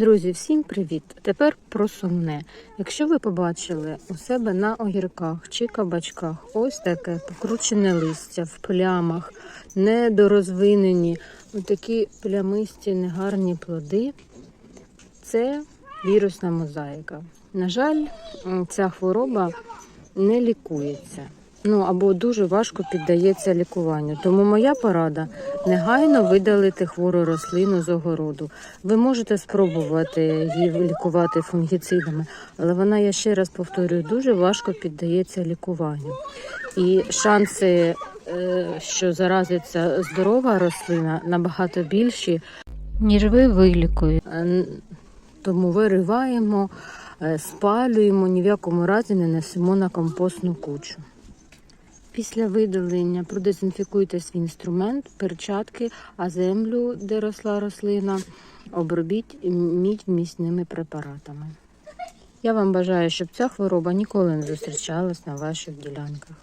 Друзі, всім привіт! Тепер про сумне. Якщо ви побачили у себе на огірках чи кабачках ось таке покручене листя в плямах, недорозвинені, такі плямисті, негарні плоди, це вірусна мозаїка. На жаль, ця хвороба не лікується. Ну або дуже важко піддається лікуванню. Тому моя порада негайно видалити хвору рослину з огороду. Ви можете спробувати її лікувати фунгіцидами, але вона, я ще раз повторюю, дуже важко піддається лікуванню. І шанси, е, що заразиться здорова рослина, набагато більші, ніж ви вилікуєте. Е, Тому вириваємо, е, спалюємо, ні в якому разі не несемо на компостну кучу. Після видалення продезінфікуйте свій інструмент, перчатки, а землю, де росла рослина, обробіть мідь вмісними препаратами. Я вам бажаю, щоб ця хвороба ніколи не зустрічалась на ваших ділянках.